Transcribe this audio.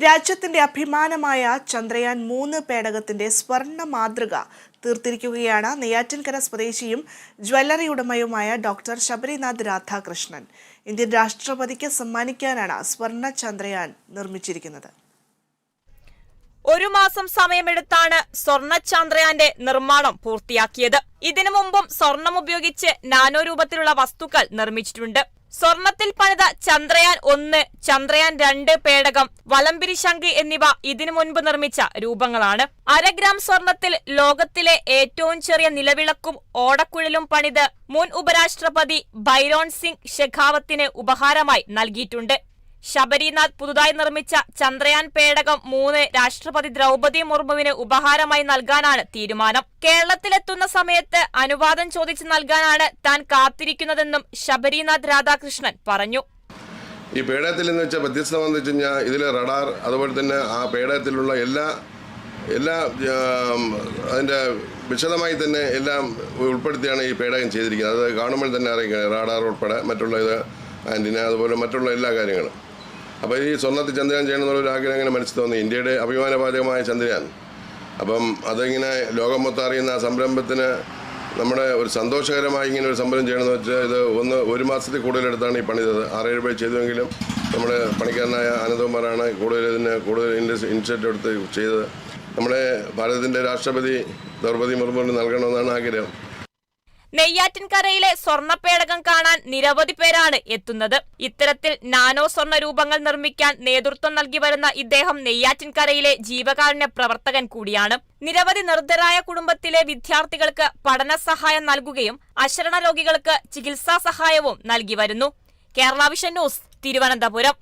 രാജ്യത്തിന്റെ അഭിമാനമായ ചന്ദ്രയാൻ മൂന്ന് പേടകത്തിന്റെ സ്വർണ മാതൃക തീർത്തിരിക്കുകയാണ്. നെയ്യാറ്റിൻകര സ്വദേശിയും ജ്വല്ലറി ഉടമയുമായ ഡോക്ടർ ശബരിനാഥ് രാധാകൃഷ്ണൻ. ഇന്ത്യൻ രാഷ്ട്രപതിക്ക് സമ്മാനിക്കാനാണ് സ്വർണ ചന്ദ്രയാൻ നിർമ്മിച്ചിരിക്കുന്നത്. ഒരു മാസം സമയമെടുത്താണ് സ്വർണ ചന്ദ്രയാന്റെ നിർമ്മാണം പൂർത്തിയാക്കിയത്. ഇതിനു മുമ്പും സ്വർണം ഉപയോഗിച്ച് നാനോ രൂപത്തിലുള്ള വസ്തുക്കൾ നിർമ്മിച്ചിട്ടുണ്ട്. സ്വർണത്തിൽ പണിത ചന്ദ്രയാൻ ഒന്ന് ചന്ദ്രയാൻ രണ്ട് പേടകം വലംപിരി ശംഖ് എന്നിവ ഇതിനു മുൻപ് നിർമ്മിച്ച രൂപങ്ങളാണ്. അര ഗ്രാം സ്വർണത്തിൽ ലോകത്തിലെ ഏറ്റവും ചെറിയ നിലവിളക്കും ഓടക്കുഴലും പണിത് മുൻ ഉപരാഷ്ട്രപതി ബൈരോൺ സിംഗ് ഷെഖാവത്തിന് ഉപഹാരമായി നൽകിയിട്ടുണ്ട്. ശബരിനാഥ് പുതുതായി നിർമ്മിച്ച ചന്ദ്രയാൻ പേടകം മൂന്ന് രാഷ്ട്രപതി ദ്രൗപദി മുർമുവിന് ഉപഹാരമായി നൽകാനാണ് തീരുമാനം. കേരളത്തിലെത്തുന്ന സമയത്ത് അനുവാദം ചോദിച്ചു നൽകാനാണ് താൻ കാത്തിരിക്കുന്നതെന്നും ശബരിനാഥ് രാധാകൃഷ്ണൻ പറഞ്ഞു. ഈ പേടകത്തിൽ എന്ന് വെച്ചാൽ വ്യത്യസ്തമെന്ന് വെച്ച് കഴിഞ്ഞാൽ ഇതിൽ റഡാർ അതുപോലെ തന്നെ ആ പേടകത്തിലുള്ള എല്ലാ എല്ലാ അതിന്റെ വിശദമായി തന്നെ എല്ലാം ഉൾപ്പെടുത്തിയാണ് ഈ പേടകം ചെയ്തിരിക്കുന്നത്. അത് കാണുമ്പോൾ തന്നെ അറിയിക്കുന്നത് റഡാർ ഉൾപ്പെടെ മറ്റുള്ള ഇത് ആന്റിന അതുപോലെ മറ്റുള്ള എല്ലാ കാര്യങ്ങളും. അപ്പോൾ ഈ സ്വർണത്തിൽ ചന്ദ്രയാൻ ചെയ്യണമെന്നുള്ള ഒരു അങ്ങനെ മനസ്സിൽ തോന്നി? ഇന്ത്യയുടെ അഭിമാനപാചകമായ ചന്ദ്രയാൻ. അപ്പം അതിങ്ങനെ ലോകം മൊത്തം അറിയുന്ന ആ സംരംഭത്തിന് നമ്മുടെ ഒരു സന്തോഷകരമായി ഇങ്ങനെ ഒരു സംരംഭം ചെയ്യണമെന്ന് വെച്ചാൽ ഇത് ഒന്ന് ഒരു മാസത്തിൽ കൂടുതലെടുത്താണ് ഈ പണിതത് ആറേഴ് പേര് ചെയ്തുവെങ്കിലും നമ്മുടെ പണിക്കാരനായ ആനന്ദകുമാറാണ് കൂടുതൽ ഇതിന് കൂടുതൽ ഇനിഷ്യേറ്റീവ് എടുത്ത് ചെയ്തത്. നമ്മുടെ ഭാരതത്തിന്റെ രാഷ്ട്രപതി ദ്രൗപദി മുർമുവിന് നൽകണമെന്നാണ് ആഗ്രഹം. നെയ്യാറ്റിൻകരയിലെ സ്വർണപ്പേടകം കാണാൻ നിരവധി പേരാണ് എത്തുന്നത്. ഇത്തരത്തിൽ നാനോ സ്വർണ രൂപങ്ങൾ നിർമ്മിക്കാൻ നേതൃത്വം നൽകി വരുന്ന ഇദ്ദേഹം നെയ്യാറ്റിൻകരയിലെ ജീവകാരുണ്യ പ്രവർത്തകൻ കൂടിയാണ്. നിരവധി നിർദ്ധരായ കുടുംബത്തിലെ വിദ്യാർത്ഥികൾക്ക് പഠന സഹായം നൽകുകയും അശരണ രോഗികൾക്ക് ചികിത്സാ സഹായവും നൽകി വരുന്നു. Kerala vision news Thiruvananthapuram.